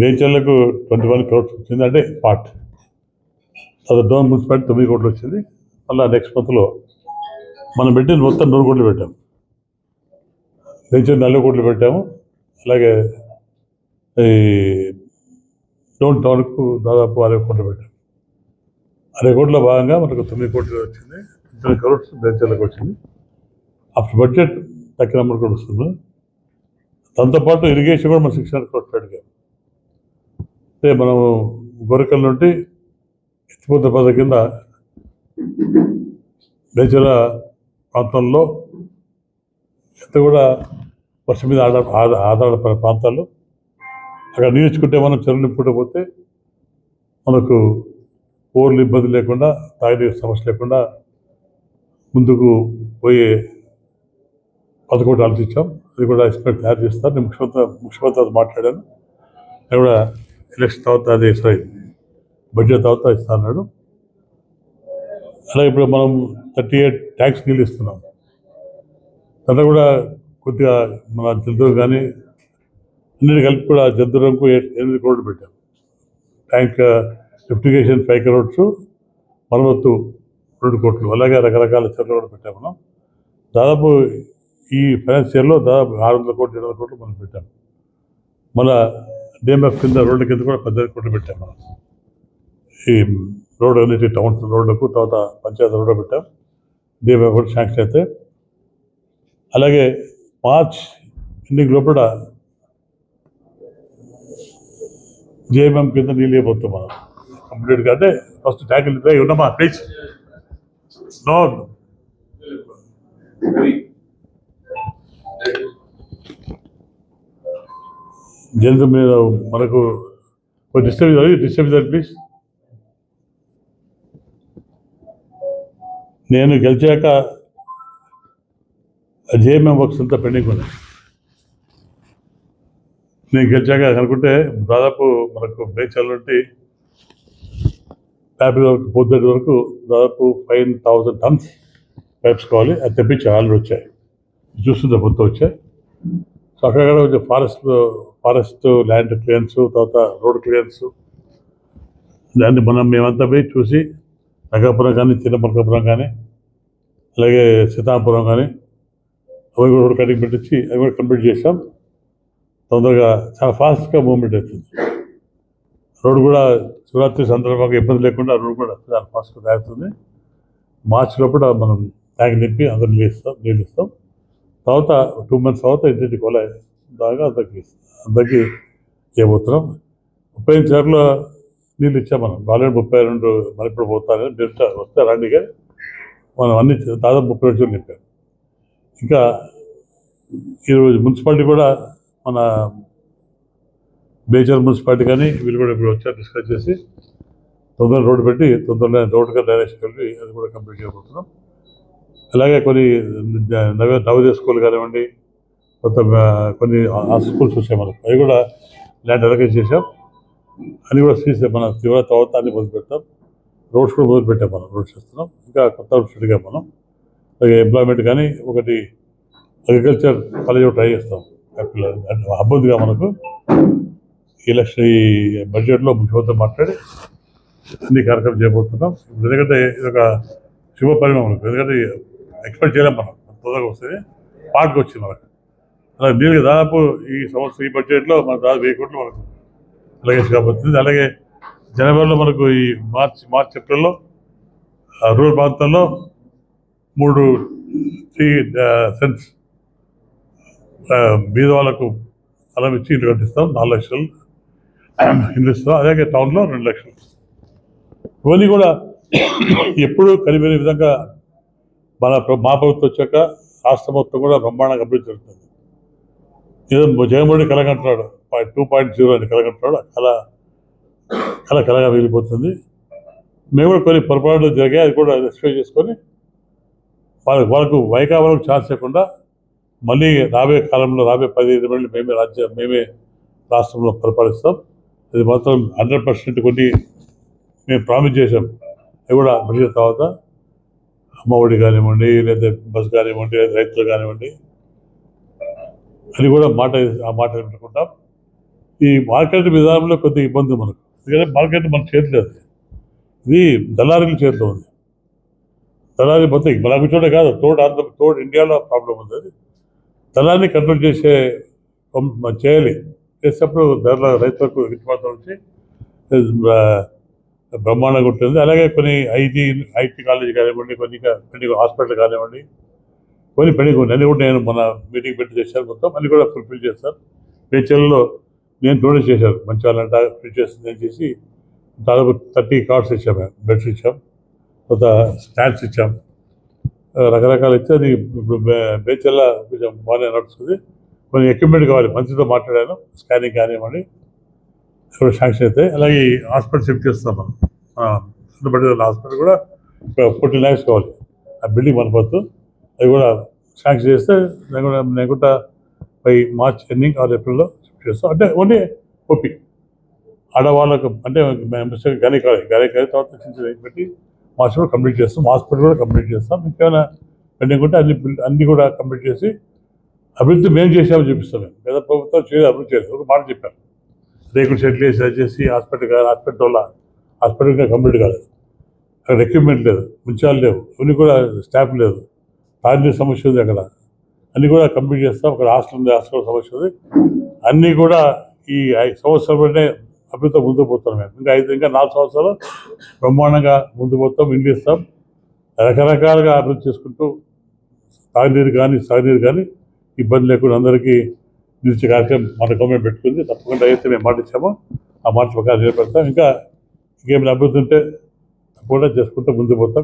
బేచర్లకు twenty one crores వచ్చింది. అంటే part అది డోన్ మున్సిపాలిటీ తొమ్మిది కోట్లు వచ్చింది. మళ్ళీ నెక్స్ట్ మంత్లో మనం పెట్టిన మొత్తం నూరు కోట్లు పెట్టాము బేచర్ నలభై కోట్లు పెట్టాము. అలాగే ఈ డోన్ టౌన్కు దాదాపు అరవై కోట్లు పెట్టాము అరవై కోట్ల భాగంగా మనకు తొమ్మిది కోట్లు వచ్చింది. తొమ్మిది క్రోడ్స్ బేచర్లకు వచ్చింది. అప్పుడు బడ్జెట్ తక్కువ నెంబర్ కూడా వస్తుంది. దాంతోపాటు ఇరిగేషన్ కూడా మనం సిక్స్ హండ్రెడ్ క్రోడ్స్ పెట్టాం అంటే మనం గొరకల నుండి ఎత్తిపోత పద కింద నేచర ప్రాంతంలో ఎంత కూడా వర్షం మీద ఆధార ఆధార- ఆధారపడే ప్రాంతాలు అక్కడ నీర్చుకుంటే మనం చెరువు నింపుకుంటే మనకు ఓర్లు ఇబ్బంది లేకుండా తాగినీరు సమస్య లేకుండా ముందుకు పోయే పదకొండు ఆలోచించాం అది కూడా ఎస్టిమేట్ తయారు చేస్తారు. నేను ముఖ్యమంత్రి ముఖ్యమంత్రితో మాట్లాడాను. అది కూడా ఎలక్షన్ తర్వాత అదే బడ్జెట్ తర్వాత ఇస్తా అన్నాడు. అలాగే ఇప్పుడు మనం థర్టీ ఎయిట్ ట్యాక్స్ నీళ్ళు ఇస్తున్నాం తర్వాత కూడా కొద్దిగా మన జంతువులు కానీ అన్నిటి కలిపి కూడా జంతువులకు ఎనిమిది కోట్లు పెట్టాం. ట్యాంక్ లిఫ్టిగేషన్ ఫైవ్ క్రోడ్స్ మరమ్మత్తు రెండు కోట్లు అలాగే రకరకాల చర్యలు కూడా పెట్టాం మనం. దాదాపు ఈ ఫైనాన్స్ ఇయర్లో దాదాపు ఆరు వందల కోట్లు ఏడు వందల కోట్లు మనం పెట్టాం. మన డిఎంఎఫ్ కింద రోడ్ల కింద కూడా పద్దెనిమిది కోట్లు పెట్టాం మనం. ఈ రోడ్ అనేది టౌన్ రోడ్లకు తర్వాత పంచాయతీ రోడ్డు పెట్టాం. డిఎంఎఫ్ కూడా శాంక్షన్ అయితే. అలాగే మార్చ్ ఎన్నిక లోపల జేఎంఎం కింద నీళ్ళు మనం. కంప్లీట్గా అంటే ఫస్ట్ ట్యాంకులు ఉన్నామా? ప్లీజ్. నో. జంతు మీద మనకు డిస్టర్బ్ డిస్టర్బ్ ప్లీజ్ నేను గెలిచాక జేఎంఎం వర్క్స్ అంతా పెండింగ్ ఉన్నాయి. నేను గెలిచాక అనుకుంటే దాదాపు మనకు బేచాల నుండి యాభై వరకు పొద్దు వరకు దాదాపు ఫైవ్ థౌజండ్ టన్స్ పైప్స్ కావాలి. అది తెప్పించి ఆల్రెడీ వచ్చాయి. చూస్తుంటే మొత్తం వచ్చాయి. సో అక్కడ కొంచెం ఫారెస్ట్ ఫారెస్ట్ ల్యాండ్ క్లియరెన్స్ తర్వాత రోడ్ క్లియరెన్స్. దాన్ని మనం మేమంతా పోయి చూసి నగరపురం కానీ చిన్నమలకాపురం కానీ అలాగే సీతాపురం కానీ అవి కూడా రోడ్ కటింగ్ పెట్టించి అవి కూడా కంప్లీట్ చేసాం తొందరగా చాలా ఫాస్ట్గా మూవ్మెంట్ అవుతుంది రోడ్ కూడా శివరాత్రి సందర్భంగా ఇబ్బంది లేకుండా రోడ్ కూడా చాలా ఫాస్ట్గా తయారుతుంది మార్చ్ లోపల మనం ట్యాంక్ నింపి అందరు నీళ్ళు ఇస్తాం నీళ్ళు ఇస్తాం. తర్వాత టూ మంత్స్ తర్వాత ఇంటింటి కొల దాకా అందరికి అందరికి చేయబోతున్నాం ముప్పై ఐదు సార్లు నీళ్ళు ఇచ్చాం మనం. ఆల్రెడీ ముప్పై రెండు మరి ఇప్పుడు పోతాను వస్తే రండి కానీ మనం అన్ని దాదాపు ముప్పై రోజులు నింపాం. ఇంకా ఈరోజు మున్సిపాలిటీ కూడా మన మేజర్ మున్సిపాలిటీ కానీ వీళ్ళు కూడా ఇప్పుడు వచ్చారు డిస్కస్ చేసి తొందరగా రోడ్డు పెట్టి తొందరగా రోడ్డుగా డైరెక్షన్ కలిపి అది కూడా కంప్లీట్ చేయబోతున్నాం. అలాగే కొన్ని నవ నవోదయ స్కూల్ కానివ్వండి కొత్త కొన్ని ఆ స్కూల్స్ వచ్చాయి మనకు. అవి కూడా ల్యాండ్ అలకేట్ చేసాం అని కూడా సీసీ మన తీవ్ర తర్వాత అన్ని మొదలు పెడతాం రోడ్స్ కూడా మొదలు పెట్టాం మనం రోడ్స్ చేస్తున్నాం. ఇంకా కొత్త రోడ్స్ అడిగాం మనం. అలాగే ఎంప్లాయ్మెంట్ కానీ ఒకటి అగ్రికల్చర్ కాలేజ్ ట్రై చేస్తాం. అబ్బుద్దిగా మనకు. ఎలక్షన్ ఈ బడ్జెట్లో ముఖ్యమంత్రి మాట్లాడి అన్ని కార్యక్రమం చేయబోతున్నాం. ఎందుకంటే ఇది ఒక శుభ పరిణామం ఎందుకంటే ఎక్స్పెక్ట్ చేయలేం మనం. అంత తొందరగా వస్తుంది పాటకు వచ్చింది మనకు. అలాగే దీనికి దాదాపు ఈ సంవత్సరం ఈ బడ్జెట్లో మన దాదాపు వెయ్యి కోట్లు మనకు లగేజ్ కాబోతుంది అలాగే జనవరిలో మనకు ఈ మార్చ్ మార్చ్ ఏప్రిల్లో రూరల్ ప్రాంతంలో మూడు త్రీ సెన్స్ బీద వాళ్ళకు స్థలం ఇచ్చి ఇల్లు కట్టిస్తాం. నాలుగు లక్షలు ఇల్లు ఇస్తాం. అలాగే టౌన్లో రెండు లక్షలు. ఇవన్నీ కూడా ఎప్పుడూ కలిపే విధంగా మన మా ప్రభుత్వం వచ్చాక రాష్ట్రం మొత్తం కూడా బ్రహ్మాండంగా అభివృద్ధి జరుగుతుంది. ఏదో జగన్మోహన్ కలగంటున్నాడు. టూ పాయింట్ జీరో అని కలగంటున్నాడు. ఆ కళ కళ కళగా మిగిలిపోతుంది. మేము కూడా కొన్ని పొరపాట్లు జరిగాయి అది కూడా రెస్పై చేసుకొని వాళ్ళకి వాళ్ళకు వైకా వాళ్ళకు ఛాన్స్ లేకుండా మళ్ళీ రాబోయే కాలంలో రాబోయే పదిహేను మంది మేమే రాజ్యం మేమే రాష్ట్రంలో పరిపాలిస్తాం. ఇది మాత్రం హండ్రెడ్ పర్సెంట్ కొన్ని మేము ప్రామిస్ చేసాం అది కూడా మళ్ళీ తర్వాత. అమ్మఒడి కానివ్వండి లేదా బస్ కానివ్వండి లేదా రైతులు కానివ్వండి అది కూడా మాట ఆ మాట పెట్టుకుంటాం ఈ మార్కెట్ విధానంలో కొద్దిగా ఇబ్బంది మనకు. ఎందుకంటే మార్కెట్ మన చేతిలో అది ఇది దళారీల చేతిలో ఉంది. దళారీ మొత్తం మనకు చోటే కాదు తోడు ఆంధ్ర తోడు ఇండియాలో ప్రాబ్లం ఉంది అది. దళాన్ని కంట్రోల్ చేసే మనం చేయాలి. చేసేటప్పుడు ధరల రైతులకు గిట్టుబాటు వచ్చి బ్రహ్మాండంగా ఉంటుంది అలాగే కొన్ని ఐటీ ఐటీ కాలేజ్ కానివ్వండి కొన్ని పెండింగ్ హాస్పిటల్ కానివ్వండి కొన్ని పెండింగ్ ఉన్నాయి కూడా నేను మన మీటింగ్ పెట్టి చేశాను మొత్తం అన్ని కూడా ఫుల్ఫిల్ చేస్తాను పేచర్లో నేను డొనేట్ చేశాను. మంచి వాళ్ళంట ఫిల్ చేసి నేను చేసి దాదాపు థర్టీ కార్డ్స్ ఇచ్చాము బెడ్స్ ఇచ్చాం తర్వాత స్టాండ్స్ ఇచ్చాం. రకరకాలు ఇచ్చి అది ఇప్పుడు బేచల్లా కొంచెం బాగానే నడుస్తుంది. కొన్ని ఎక్విప్మెంట్ కావాలి మంచితో మాట్లాడాను స్కానింగ్ కానివ్వండి కూడా శాంక్షన్ అయితే అలాగే హాస్పిటల్ షిఫ్ట్ చేస్తాం మనం. బట్టి హాస్పిటల్ కూడా ఫోర్టీ ల్యాక్స్ కావాలి. ఆ బిల్డింగ్ మనపొద్దు అది కూడా శాంక్షన్ చేస్తే నేను కూడా నేను కూడా బై మార్చ్ ఎండింగ్ ఆర్ ఏప్రిల్లో షిఫ్ట్ చేస్తాం. అంటే ఓన్లీ ఓపీ. ఆడవాళ్ళకు అంటే గనే కావాలి గనే కావాలి తర్వాత చిన్న పెట్టి పెట్టి కూడా కంప్లీట్ చేస్తాం. హాస్పిటల్ కూడా కంప్లీట్ చేస్తాం. ఇంకేమైనా పెండింగ్ ఉంటే అన్ని అన్ని కూడా కంప్లీట్ చేసి అభివృద్ధి మేము చేసామని చూపిస్తాం మేము. పేద ప్రభుత్వం చేయలేదు అభివృద్ధి చేయలేదు ఒక మాట చెప్పారు రేకులు షెడ్లు వేసి అది చేసి హాస్పిటల్ కాదు హాస్పిటల్ వల్ల హాస్పిటల్ కంప్లీట్ కాలేదు. అక్కడ ఎక్విప్మెంట్ లేదు ముంచాలు లేవు ఇవన్నీ కూడా స్టాఫ్ లేదు. తాగునీరు సమస్య ఉంది అక్కడ. అన్నీ కూడా కంప్లీట్ చేస్తాం. అక్కడ హాస్టల్ ఉంది హాస్టల్ సమస్య ఉంది. అన్నీ కూడా ఈ ఐదు సంవత్సరాలనే అభివృద్ధి ముందు పోతాం మేము. ఇంకా ఐదు ఇంకా నాలుగు సంవత్సరాలు బ్రహ్మాండంగా ముందు పోతాం ఇల్లు ఇస్తాం. రకరకాలుగా అభివృద్ధి చేసుకుంటూ తాగునీరు కానీ సాగునీరు కానీ ఇబ్బంది లేకుండా అందరికీ నిలిచే కార్యక్రమం మన గవర్నమెంట్ పెట్టుకుంది. తప్పకుండా అయితే మేము మాట ఇచ్చామో ఆ మాట ప్రకారం నిలబెడతాం. ఇంకా ఇంకేమైనా అభివృద్ధి ఉంటే కూడా చేసుకుంటూ ముందు పోతాం.